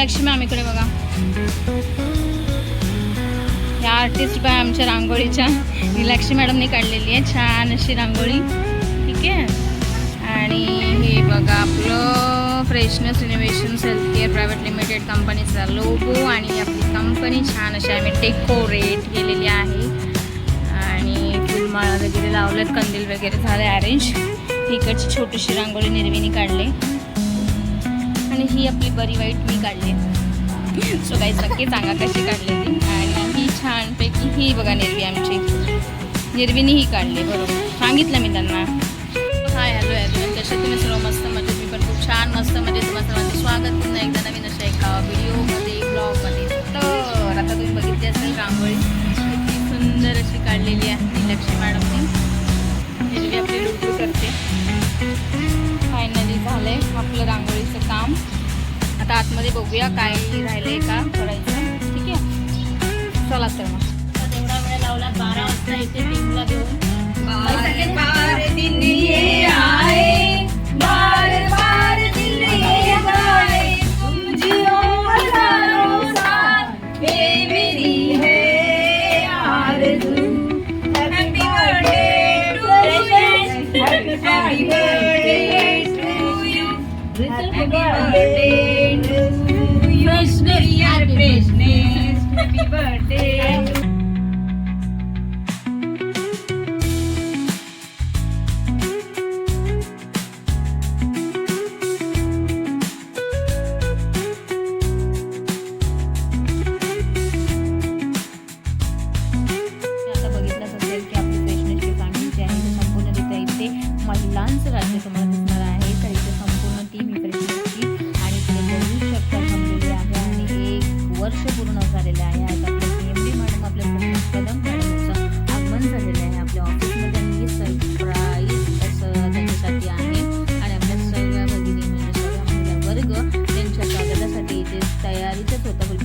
लक्ष्मी आम्हीकडे बघा. या artist bye आमच्या रांगोळीच्या. ही लक्ष्मी मॅडमनी काढलेली आहे. छान अशी रांगोळी. ठीक आहे? आणि हे बघा आपलं freshness innovation health care private limited कंपनीचा लोगो आणि आपली कंपनी छान अशी आम्ही डेकोरेट केलेली आहे. आणि फुलमाळा वगैरे लावल्यात कंदील वगैरे झाले अरेंज इकडची छोटीशी रांगोळी निर्मिनी काढले. आणि ही आपली बरी वाईट मी काढली. सो काही नक्की सांगा कशी काढलेली आणि ही छानपैकी ही बघा निर्वी आमची. निर्वीने ही काढली. बरोबर सांगितलं मी त्यांना. Hi hello hello. कसे तुम्ही सर्व मस्त मजेत मी पण खूप छान मस्त मजेत तुम्हाला सर्वांचं स्वागत पुन्हा एकदा नवीन अशा एका व्हिडिओमध्ये ब्लॉगमध्ये. तर आता तुम्ही बघितली असेल रांगोळी. किती सुंदर अशी काढलेली आहे लक्ष्मी मॅडमनी. निर्वी आपली लुटू आतमध्ये बघूया काय राहिलंय का करायचं. ठीक आहे? चला तर मग. एवढा वेळ लावला बारा वाजता इथे टीमला घेऊन वर्ष पूर्ण झालेले आहे. आज आपल्या एम डी मॅडम आपल्या कदम मॅडमचं आगमन झालेलं आहे. आपल्या ऑफिसमध्ये त्यांनी सरप्राईज असं त्यांच्यासाठी आहे. आणि आपल्या सगळ्या भगिनी म्हणजे सगळ्या महिला वर्ग त्यांच्या स्वागतासाठी इथे तयारीतच होता. बघू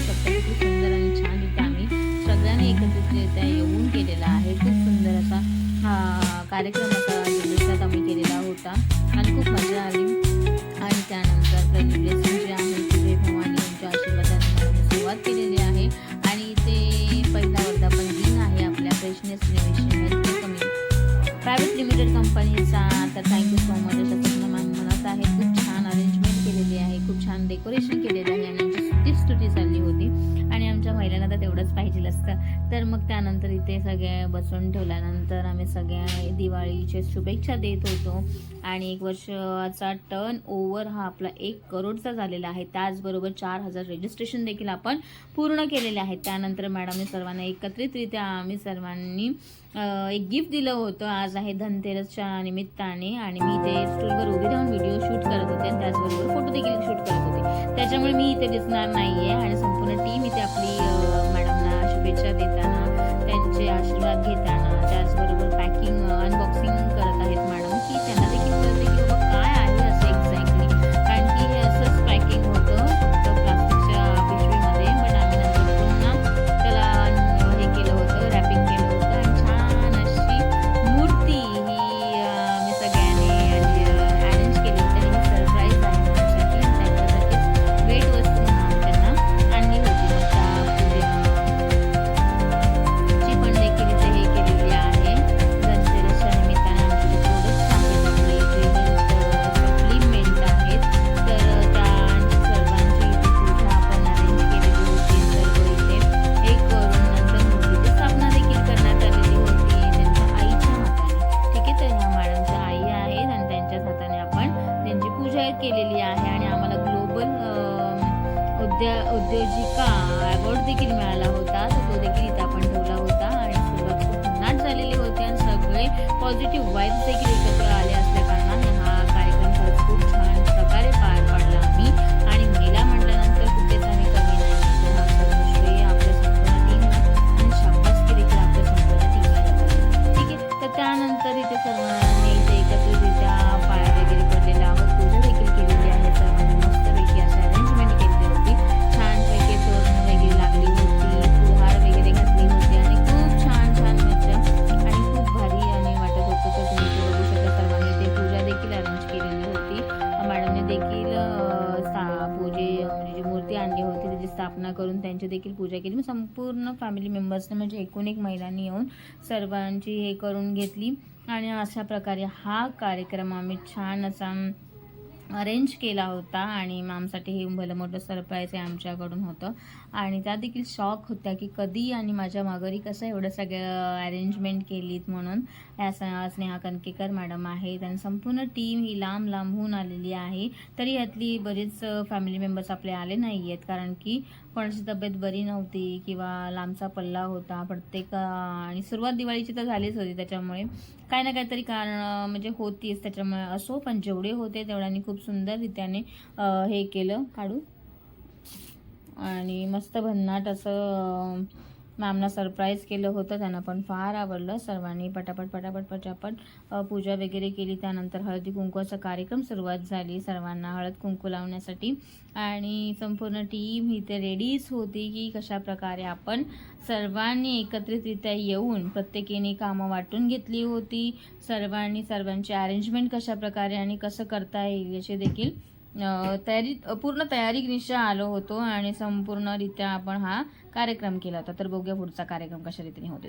शकता. किती सुंदर आणि छान इथे आम्ही सगळ्यांनी एकत्रितरित्या येऊन केलेला आहे. खूप सुंदर असा हा कार्यक्रम असा प्रायव्हेट लिमिटेड सगळ्या सगळे बसवून ठेवल्यानंतर आम्ही सगळ्या दिवाळीच्या शुभेच्छा देत होतो. आणि एक वर्षाचा टर्न ओव्हर हा आपला एक करोडचा झालेला आहे. त्याचबरोबर चार हजार रजिस्ट्रेशन देखील आपण पूर्ण केलेले आहे त्यानंतर मॅडमने सर्वांना एकत्रितरित्या आम्ही सर्वांनी एक गिफ्ट दिलं होतं. आज आहे धनतेरसच्या निमित्ताने. आणि मी ते स्टूलवर उभी राहून व्हिडिओ शूट करत होते आणि त्याचबरोबर फोटो देखील शूट करत होते. त्याच्यामुळे मी इथे दिसणार नाही आहे आणि संपूर्ण टीम इथे आपली मॅडमला मॅडमना शुभेच्छा देताना त्यांचे आशीर्वाद घेताना त्याचबरोबर देखील मिळाला होता. तर तो देखील इथे आपण ठेवला होता. आणि सुरुवात खूप झालेली होती. आणि सगळे पॉझिटिव्ह वाईब्स देखील त्यांची देखील पूजा केली. मग संपूर्ण फॅमिली मेंबर्सने म्हणजे एकूण एक महिलांनी येऊन सर्वांची हे करून घेतली. आणि अशा प्रकारे हा कार्यक्रम आम्ही छान असा अरेंज केला होता. आणि मामसाठी हे भलं मोठं सरप्राईज आहे आमच्याकडून होतं. आणि त्या देखील शॉक होत्या की कधी आणि माझ्या माघारी कसं एवढं सगळं अरेंजमेंट केलीत म्हणून. या स- स्नेहा कणकेकर मॅडम आहेत. आणि संपूर्ण टीम ही लांब लांबहून आलेली आहे. तरी यातली बरेच फॅमिली मेंबर्स आपले आले नाही आहेत कारण की कोणाची तब्येत बरी नव्हती किंवा लांबचा पल्ला होता प्रत्येक आणि सुरुवात दिवाळीची तर झालीच होती त्याच्यामुळे. काही ना काहीतरी कारण म्हणजे होतीच त्याच्यामुळे. असो पण जेवढे होते तेवढ्यांनी खूप सुंदररित्याने रित्याने हे केलं काढू आणि मस्त भन्नाट असं मॅमना सरप्राईज केलं होतं त्यांना पण फार आवडलं. सर्वांनी पटापट पटापट पटापट पूजा वगैरे केली. त्यानंतर हळदी कुंकवाचा कार्यक्रम सुरुवात झाली. सर्वांना हळद कुंकू लावण्यासाठी आणि संपूर्ण टीम ही ते रेडीच होती की कशा प्रकारे आपण सर्वांनी एकत्रितरित्या येऊन प्रत्येकीने कामं वाटून घेतली होती. सर्वांनी सर्वांची अरेंजमेंट कशा प्रकारे आणि कसं करता येईल याची देखील तयारी पूर्ण तयारी निश्चय आलो होतो आणि संपूर्णरित्या आपण हा कार्यक्रम केला होता. तर बघूया पुढचा कार्यक्रम कशा रीतीने होते